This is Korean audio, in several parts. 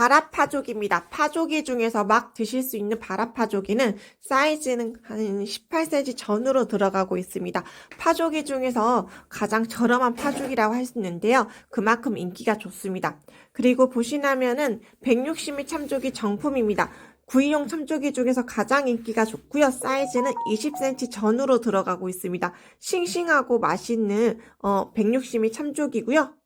바라파조기입니다. 파조기 중에서 막 드실 수 있는 바라파조기는 사이즈는 한 18cm 전후로 들어가고 있습니다. 파조기 중에서 가장 저렴한 파조기라고 할 수 있는데요. 그만큼 인기가 좋습니다. 그리고 보시나면은 160mm 참조기 정품입니다. 구이용 참조기 중에서 가장 인기가 좋고요. 사이즈는 20cm 전후로 들어가고 있습니다. 싱싱하고 맛있는 어, 160mm 참조기고요.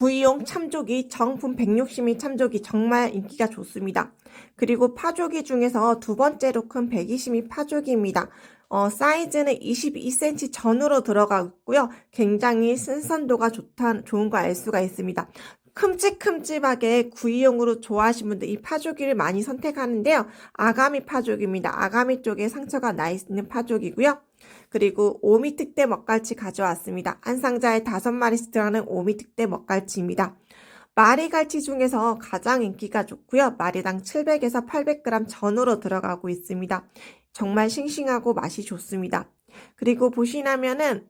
구이용 참조기 정품 160mm 참조기 정말 인기가 좋습니다. 그리고 파조기 중에서 두 번째로 큰 120mm 파조기입니다. 어, 사이즈는 22cm 전후로 들어가 있고요. 굉장히 신선도가 좋다, 좋은 거 알 수가 있습니다. 큼직큼직하게 구이용으로 좋아하시는 분들 이 파조기를 많이 선택하는데요. 아가미 파조기입니다. 아가미 쪽에 상처가 나 있는 파조기고요. 그리고 오미 특대 먹갈치 가져왔습니다. 한 상자에 다섯 마리씩 들어가는 오미 특대 먹갈치입니다. 마리갈치 중에서 가장 인기가 좋고요. 마리당 700에서 800g 전후로 들어가고 있습니다. 정말 싱싱하고 맛이 좋습니다. 그리고 보시나면은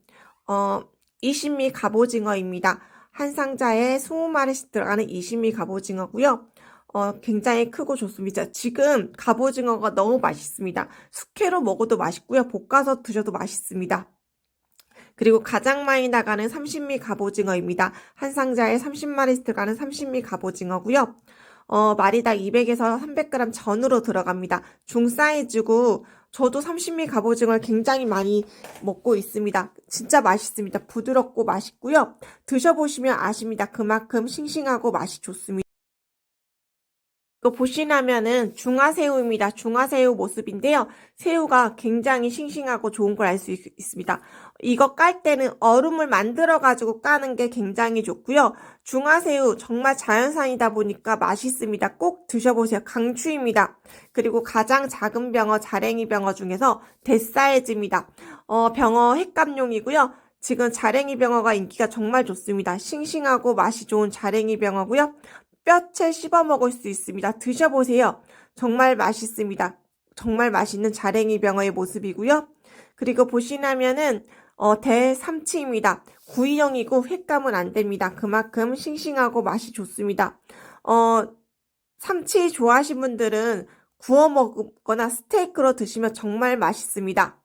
어 20미 갑오징어입니다. 한 상자에 20마리씩 들어가는 20미 갑오징어고요. 어, 굉장히 크고 좋습니다. 지금 갑오징어가 너무 맛있습니다. 숙회로 먹어도 맛있고요. 볶아서 드셔도 맛있습니다. 그리고 가장 많이 나가는 30미 갑오징어입니다. 한 상자에 30마리 들어가는 30미 갑오징어고요. 어, 마리당 200에서 300g 전후로 들어갑니다. 중 사이즈고 저도 30미 갑오징어를 굉장히 많이 먹고 있습니다. 진짜 맛있습니다. 부드럽고 맛있고요. 드셔보시면 아십니다. 그만큼 싱싱하고 맛이 좋습니다. 이거 보시나면은 중화새우입니다. 중화새우 모습인데요. 새우가 굉장히 싱싱하고 좋은 걸 알 수 있습니다. 이거 깔 때는 얼음을 만들어 가지고 까는 게 굉장히 좋고요. 중화새우 정말 자연산이다 보니까 맛있습니다. 꼭 드셔보세요. 강추입니다. 그리고 가장 작은 병어 자랭이 병어 중에서 대사이즈입니다. 어, 병어 횟감용이고요. 지금 자랭이 병어가 인기가 정말 좋습니다. 싱싱하고 맛이 좋은 자랭이 병어고요. 뼈채 씹어 먹을 수 있습니다. 드셔보세요. 정말 맛있습니다. 정말 맛있는 자랭이 병어의 모습이고요. 그리고 보시나면은 어, 대삼치입니다. 구이용이고 횟감은 안 됩니다. 그만큼 싱싱하고 맛이 좋습니다. 어, 삼치 좋아하시는 분들은 구워 먹거나 스테이크로 드시면 정말 맛있습니다.